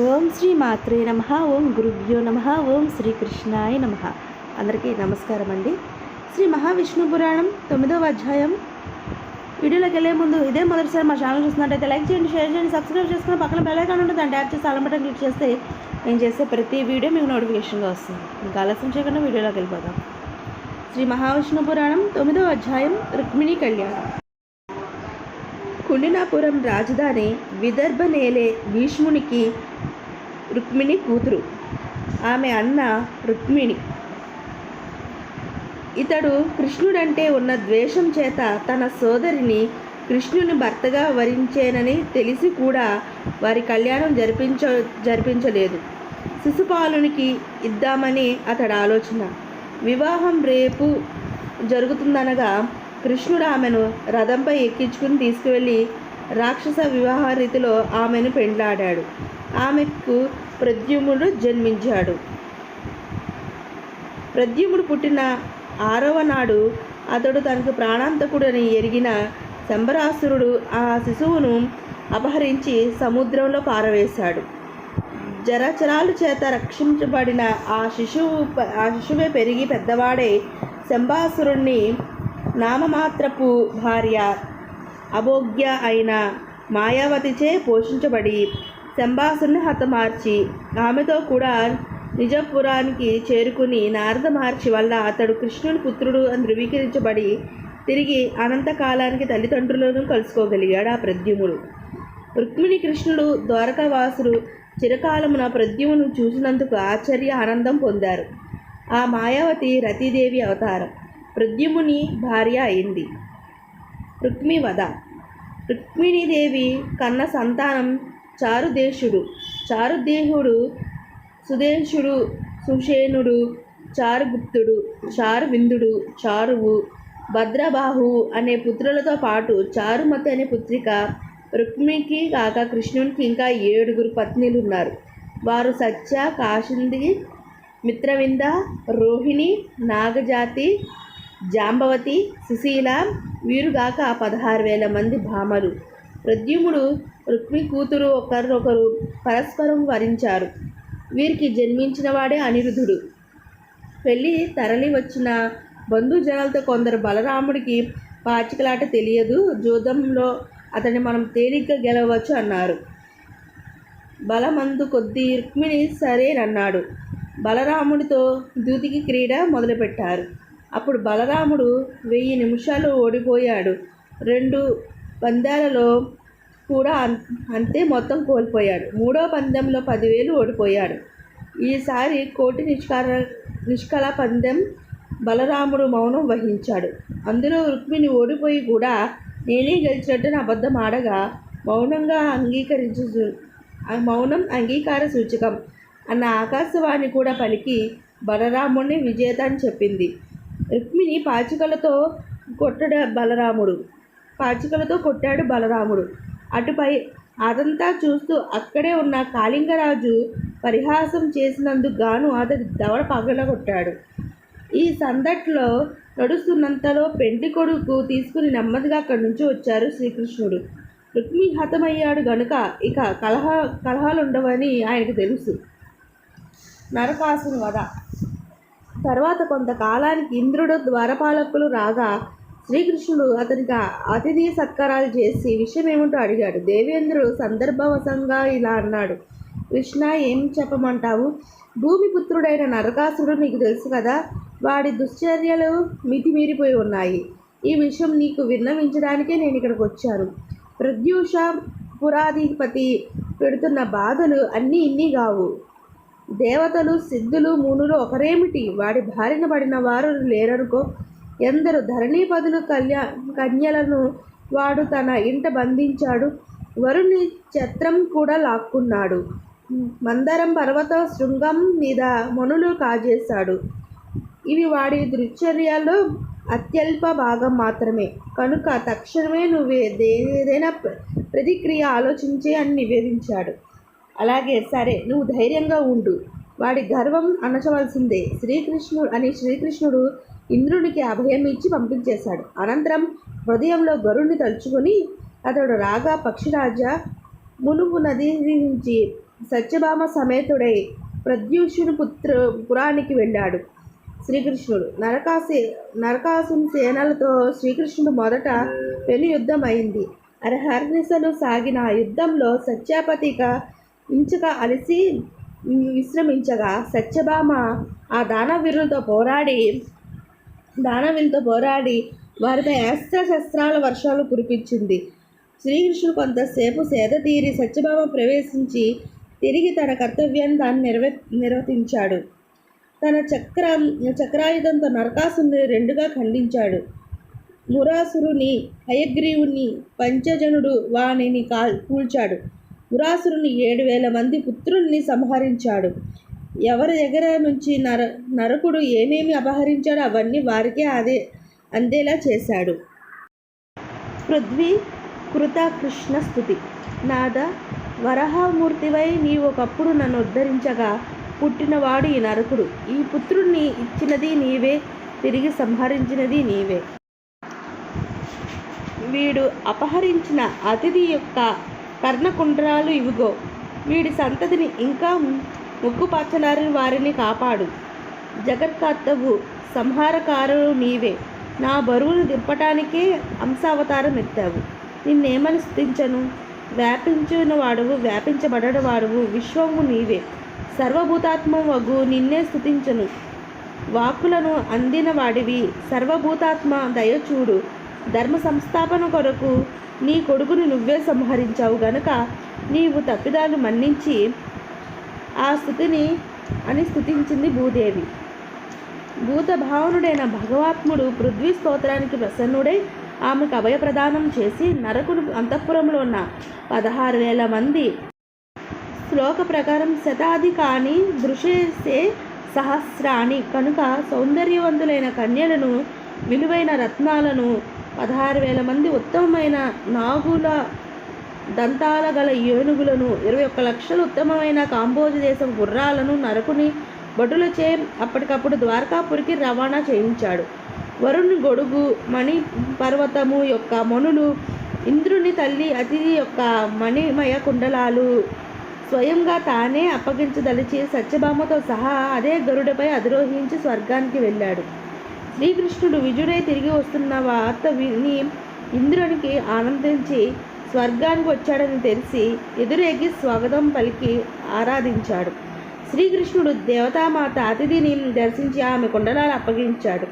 ఓం శ్రీ మాత్రే నమ ఓం గురుభ్యో నమ ఓం శ్రీకృష్ణాయ నమ. అందరికీ నమస్కారం అండి. శ్రీ మహావిష్ణు పురాణం తొమ్మిదవ అధ్యాయం. వీడియోలోకి వెళ్ళే ముందు ఇదే మొదటిసారి మా ఛానల్ చూస్తున్నట్టయితే లైక్ చేయండి షేర్ చేయండి సబ్స్క్రైబ్ చేసుకుని పక్కన బెల్లైకాన్ ఉంటుంది దాన్ని ట్యాప్ చేసి అలం క్లిక్ చేస్తే నేను చేసే ప్రతి వీడియో మీకు నోటిఫికేషన్గా వస్తుంది. ఇంకా ఆలస్యం చేయకుండా వీడియోలోకి వెళ్ళిపోతాం శ్రీ మహావిష్ణు పురాణం తొమ్మిదవ అధ్యాయం రుక్మిణి కళ్యాణం. కుండినాపురం రాజధాని విదర్భ నేలే భీష్మునికి రుక్మిణి కూతురు. ఆమె అన్న రుక్మిణి. ఇతడు కృష్ణుడంటే ఉన్న ద్వేషం చేత తన సోదరిని కృష్ణుని భర్తగా వరించేనని తెలిసి కూడా వారి కళ్యాణం జరిపించ జరిపించలేదు. శిశుపాలునికి ఇద్దామని అతడి ఆలోచన. వివాహం రేపు జరుగుతుందనగా కృష్ణుడు ఆమెను రథంపై ఎక్కించుకుని తీసుకువెళ్ళి రాక్షస వివాహ రీతిలో ఆమెను పెండ్లాడాడు. ఆమెకు ప్రద్యుముడు జన్మించాడు. ప్రద్యుముడు పుట్టిన ఆరవ నాడు అతడు తనకు ప్రాణాంతకుడని ఎరిగిన శంబరాసురుడు ఆ శిశువును అపహరించి సముద్రంలో పారవేశాడు. జరచరాలు చేత రక్షించబడిన ఆ శిశువు ఆ శిశువే పెరిగి పెద్దవాడే శంబాసురుణ్ణి నామమాత్రపు భార్య అభోగ్య అయిన మాయావతిచే పోషించబడి శంబాసుని హతమార్చి ఆమెతో కూడా నిజపురానికి చేరుకుని నారద మహర్షి వల్ల అతడు కృష్ణుని పుత్రుడు అని ధృవీకరించబడి తిరిగి అనంతకాలానికి తల్లిదండ్రులను కలుసుకోగలిగాడు ఆ ప్రద్యుముడు. రుక్మిణి కృష్ణుడు ద్వారకావాసుడు చిరకాలమున ప్రద్యుమును చూసినందుకు ఆశ్చర్య ఆనందం పొందారు. ఆ మాయావతి రతీదేవి అవతారం. ప్రద్యుముని భార్య అయింది. రుక్మివద. రుక్మిణీదేవి కన్న సంతానం చారుదేశుడు. చారుదేహుడు సుదేశుడు సుషేనుడు చారుగుప్తుడు చారువిందుడు చారువు భద్రబాహు అనే పుత్రులతో పాటు చారుమతి అనే పుత్రిక రుక్మిణికి కాక కృష్ణునికి ఇంకా ఏడుగురు పత్నులు ఉన్నారు వారు సత్య కాశింది మిత్రవింద రోహిణి నాగజాతి జాంబవతి సుశీల వీరుగాక పదహారు వేల మంది భామలు. ప్రద్యుముడు రుక్మి కూతురు ఒకరినొకరు పరస్పరం వరించారు. వీరికి జన్మించినవాడే అనిరుధుడు. అనిరుద్ధుడు పెళ్ళి తరలి వచ్చిన బంధుజనాలతో కొందరు బలరాముడికి పాచికలాట తెలియదు. జూదంలో అతన్ని మనం తేలిగ్గా గెలవచ్చు అన్నారు. బలమందు కొద్దీ రుక్మిణి సరేనన్నాడు. బలరాముడితో దూతికి క్రీడ మొదలుపెట్టారు. అప్పుడు బలరాముడు వెయ్యి నిమిషాలు ఓడిపోయాడు. రెండు పందాలలో కూడా అంతే మొత్తం కోల్పోయాడు. మూడో పందెంలో పదివేలు ఓడిపోయాడు. ఈసారి కోటి నిష్కార నిష్కల పందెం బలరాముడు మౌనం వహించాడు. అందులో రుక్మిణి ఓడిపోయి కూడా నేనే గెలిచినట్టు అబద్ధం ఆడగా మౌనంగా అంగీకరించు మౌనం అంగీకార సూచకం అన్న ఆకాశవాణి కూడా పలికి బలరాముడిని విజేత అని చెప్పింది. రుక్మిణి పాచికలతో కొట్టడ బలరాముడు. పాచికలతో కొట్టాడు బలరాముడు. అటుపై అదంతా చూస్తూ అక్కడే ఉన్న కాళింగరాజు పరిహాసం చేసినందుకు గాను అతడి దవడ పగలగొట్టాడు ఈ సందట్లో నడుస్తున్నంతలో పెండి కొడుకు తీసుకుని నెమ్మదిగా అక్కడి నుంచి వచ్చారు శ్రీకృష్ణుడు. రుక్మి హతమయ్యాడు గనుక ఇక కలహ కలహాలు ఉండవని ఆయనకు తెలుసు. నరకాసుని వద తర్వాత కొంతకాలానికి ఇంద్రుడు ద్వారపాలకులు రాగా శ్రీకృష్ణుడు అతనికి అతిథి సత్కారాలు చేసి విషయం ఏమిటో అడిగాడు. దేవేంద్రుడు సందర్భవశంగా ఇలా అన్నాడు. కృష్ణ ఏం చెప్పమంటావు? భూమిపుత్రుడైన నరకాసుడు నీకు తెలుసు కదా? వాడి దుశ్చర్యలు మితిమీరిపోయి ఉన్నాయి. ఈ విషయం నీకు విన్నవించడానికే నేను ఇక్కడికి వచ్చాను. ప్రద్యూష పురాధిపతి పెడుతున్న బాధలు అన్నీ ఇన్ని కావు. దేవతలు సిద్ధులు మునులు ఒకరేమిటి? వాడి బారిన పడిన వారు లేరనుకో ఎందరు ధరణీపదులు కళ్యా కన్యలను వాడు తన ఇంట బంధించాడు. వరుణి ఛత్రం కూడా లాక్కున్నాడు. మందరం పర్వత శృంగం మీద మనులు కాజేశాడు. ఇవి వాడి దృశ్చర్యాల్లో అత్యల్ప భాగం మాత్రమే. కనుక తక్షణమే నువ్వు ఏదైనా ప్రతిక్రియ ఆలోచించే అని నివేదించాడు. అలాగే సరే నువ్వు ధైర్యంగా ఉండు. వాడి గర్వం అణచవలసిందే శ్రీకృష్ణుడు అని శ్రీకృష్ణుడు ఇంద్రునికి అభయం ఇచ్చి పంపించేశాడు. అనంతరం హృదయంలో గరుణ్ణి తలుచుకొని అతడు రాగా పక్షిరాజా మునుపు నది నుంచి సత్యభామ సమేతుడై ప్రద్యూషుని పుత్ర పురానికి వెళ్ళాడు శ్రీకృష్ణుడు. నరకాసి నరకాసుని సేనలతో శ్రీకృష్ణుడు మొదట పెను యుద్ధం అయింది. అరహర్నిశలు సాగిన ఆ యుద్ధంలో సత్యాపతిక ఇంచక అలసి విశ్రమించగా సత్యభామ ఆ దానవీరులతో పోరాడి దానవీరులతో పోరాడి వారిపై అస్త్ర శస్త్రాల వర్షాలు కురిపించింది. శ్రీకృష్ణుడు కొంతసేపు సేద తీరి సత్యభామ ప్రవేశించి తిరిగి తన కర్తవ్యాన్ని తాను నిర్వ నిర్వర్తించాడు. తన చక్ర చక్రాయుధంతో నరకాసుని రెండుగా ఖండించాడు. మురాసురుని హయగ్రీవుని పంచజనుడు వానిని కాల్ కూల్చాడు. పురాసురుని ఏడు వేల మంది పుత్రుల్ని సంహరించాడు. ఎవరి దగ్గర నుంచి నర నరకుడు ఏమేమి అపహరించాడో అవన్నీ వారికే అదే అందేలా చేశాడు. పృథ్వీ కృత కృష్ణ స్థుతి. నాద వరహమూర్తివై నీ ఒకప్పుడు నన్ను ఉద్ధరించగా పుట్టినవాడు ఈ నరకుడు. ఈ పుత్రుణ్ణి ఇచ్చినది నీవే తిరిగి సంహరించినది నీవే. వీడు అపహరించిన అతిథి యొక్క కర్ణకుండ్రాలు ఇవిగో. వీడి సంతతిని ఇంకా ముక్కుపచ్చలారిన వారిని కాపాడు. జగత్కర్తవు సంహారకారుడు నీవే. నా బరువును దింపటానికే అంశావతారం ఎత్తావు నిన్నేమని స్థుతించను? వ్యాపించిన వాడువు వ్యాపించబడని వాడువు విశ్వము నీవే. సర్వభూతాత్మ వగు నిన్నే స్థుతించను. వాక్కులను అందిన వాడివి. సర్వభూతాత్మ దయచూడు ధర్మ సంస్థాపన కొరకు నీ కొడుకుని నువ్వే సంహరించావు గనుక నీవు తప్పిదాలు మన్నించి ఆ స్థుతిని అని స్థుతించింది భూదేవి. భూత భావనుడైన భగవాత్ముడు పృథ్వీ స్తోత్రానికి ప్రసన్నుడై ఆమెకు అభయప్రదానం చేసి నరకుడు అంతఃపురంలో ఉన్న పదహారు వేల మంది శ్లోక ప్రకారం శతాధికాని దృశేసే సహస్రాణి కనుక సౌందర్యవంతులైన కన్యలను విలువైన రత్నాలను పదహారు వేల మంది ఉత్తమమైన నాగుల దంతాల గల ఏనుగులను ఇరవై ఒక్క లక్షల ఉత్తమమైన కాంబోజ దేశం గుర్రాలను నరకుని భటులచే అప్పటికప్పుడు ద్వారకాపురికి రవాణా చేయించాడు. వరుణ్ గొడుగు మణి పర్వతము యొక్క మణులు ఇంద్రుని తల్లి అతిథి యొక్క మణిమయ కుండలాలు స్వయంగా తానే అప్పగించదలిచి సత్యభామతో సహా అదే గరుడపై అధిరోహించి స్వర్గానికి వెళ్ళాడు. శ్రీకృష్ణుడు విజుడై తిరిగి వస్తున్న వార్త విని ఇంద్రునికి ఆనందించి స్వర్గానికి వచ్చాడని తెలిసి ఎదురేగి స్వాగతం పలికి ఆరాధించాడు. శ్రీకృష్ణుడు దేవతామాత అతిథిని దర్శించి ఆమె కుండలాలు అప్పగించాడు.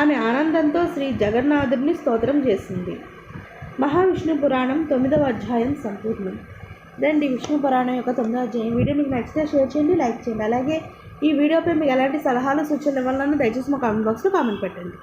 ఆమె ఆనందంతో శ్రీ జగన్నాథుడిని స్తోత్రం చేసింది. మహావిష్ణు పురాణం తొమ్మిదవ అధ్యాయం సంపూర్ణం. రండి విష్ణు పురాణం యొక్క తొమ్మిదవ అధ్యాయం వీడియో మీకు నచ్చితే షేర్ చేయండి లైక్ చేయండి. అలాగే ఈ వీడియోపై మీకు ఎలాంటి సలహాలు సూచనలు ఇవ్వాలన్నా దయచేసి మా కామెంట్ బాక్స్లో కామెంట్ పెట్టండి.